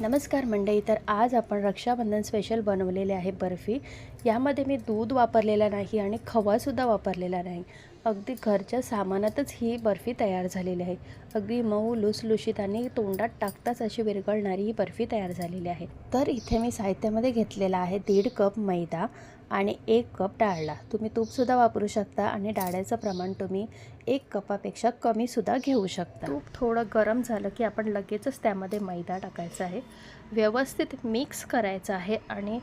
नमस्कार मंडळी तर आज आपण रक्षाबंधन स्पेशल बनवलेले आहे बर्फी. यामध्ये मी दूध वापरलेला नाही आणि खवासुद्धा वापरलेला नाही. अगदी घरच्या सामानातच ही बर्फी तयार झालेली आहे. अगदी मऊ लुसलुशीत आणि तोंडात टाकताच अशी विरघळणारी ही बर्फी तयार झालेली आहे. तर इथे मी साहित्यामध्ये घेतलेला आहे दीड कप मैदा आणि एक कप डाळला. तुम्ही तूपसुद्धा वापरू शकता आणि डाळ्याचं प्रमाण तुम्ही एक कपापेक्षा कमीसुद्धा घेऊ शकता. तूप थोडं गरम झालं की आपण लगेचच त्यामध्ये मैदा टाकायचा आहे. व्यवस्थित मिक्स करायचं आहे आणि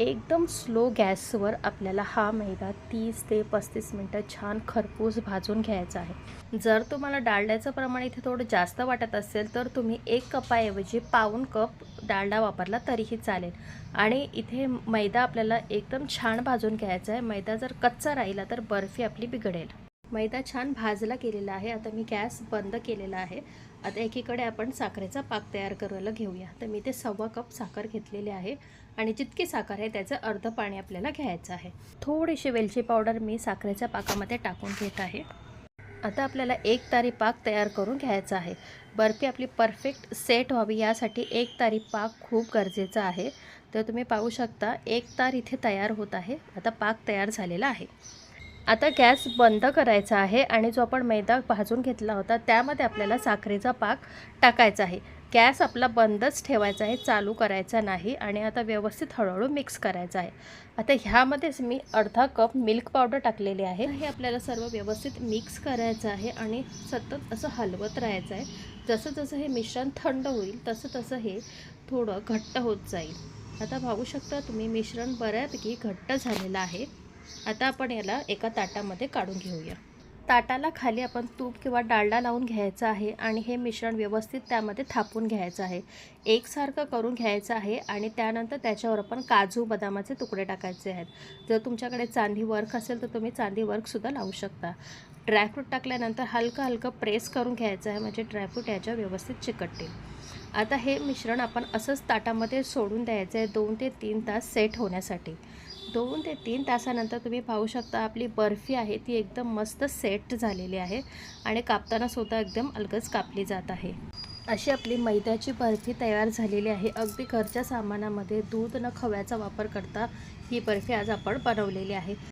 एकदम स्लो गॅसवर आपल्याला हा मैदा तीस ते पस्तीस मिनटं छान खरपूस भाजून घ्यायचा आहे. जर तुम्हाला डाळड्याचं प्रमाण इथे थोडं जास्त वाटत असेल तर तुम्ही एक कपाऐवजी पाऊन कप डाळडा वापरला तरीही चालेल. आणि इथे मैदा आपल्याला एकदम छान भाजून घ्यायचा आहे. मैदा जर कच्चा राहिला तर बर्फी आपली बिघडेल. मैदा छान भाजला गेलेला आहे. आता मी गॅस बंद केलेला आहे. आता एकीकडे आपण साखरेचा पाक तयार करायला घेऊया. तर मी ते सव्वा कप साखर घेतलेली आहे आणि जितकी साखर आहे त्याचं अर्ध पाणी आपल्याला घ्यायचं आहे. थोडीशी वेलची पावडर मी साखरेच्या पाकामध्ये टाकून घेत आहे. आता आपल्याला एक तारी पाक तयार करून घ्यायचा आहे. बर्फी आपली परफेक्ट सेट व्हावी यासाठी एक तारी पाक खूप गरजेचा आहे. तर तुम्ही पाहू शकता एक तार इथे तयार होत आहे. आता पाक तयार झालेला आहे. आता गॅस बंद करायचा आहे आणि जो आपण मैदा भाजून घेतला होता त्यामध्ये आपल्याला साखरेचा पाक टाकायचा आहे. गॅस आपला बंदच ठेवायचा आहे चालू करायचा नाही आणि आता व्यवस्थित हळूहळू मिक्स करायचा आहे. आता ह्यामध्येच मी अर्धा कप मिल्क पावडर टाकलेली आहे. हे आपल्याला सर्व व्यवस्थित मिक्स करायचं आहे आणि सतत असं हलवत राहायचं आहे. जसं जसं हे मिश्रण थंड होईल तसं तसं हे थोडं घट्ट होत जाईल. आता पाहू शकता तुम्ही मिश्रण बऱ्यापैकी घट्ट झालेलं आहे. आता आपण याला एका ताटामध्ये काढून घेऊया. ताटाला खाली आपण तूप किंवा डाळडा लावून घ्यायचा आहे आणि हे मिश्रण व्यवस्थित त्यामध्ये थापून घ्यायचं आहे. एकसारखं करून घ्यायचं आहे आणि त्यानंतर त्याच्यावर आपण काजू बदामाचे तुकडे टाकायचे आहेत. जर तुमच्याकडे चांदी वर्क असेल तर तुम्ही चांदी वर्कसुद्धा लावू शकता. ड्रायफ्रूट टाकल्यानंतर हलकं हलकं प्रेस करून घ्यायचं आहे म्हणजे ड्रायफ्रूट याच्या व्यवस्थित चिकटतील. आता हे मिश्रण आपण असंच ताटामध्ये सोडून द्यायचं आहे दोन ते तीन तास सेट होण्यासाठी. दोन ते तीन तासानंतर तुम्ही पाहू शकता आपली बर्फी आहे ती एकदम मस्त सेट झालेली आहे आणि कापतानासुद्धा एकदम अलगच कापली जात आहे. अशी आपली मैद्याची बर्फी तयार झालेली आहे. अगदी घरच्या सामानामध्ये दूध न खव्याचा वापर करता ही बर्फी आज आपण बनवलेली आहे.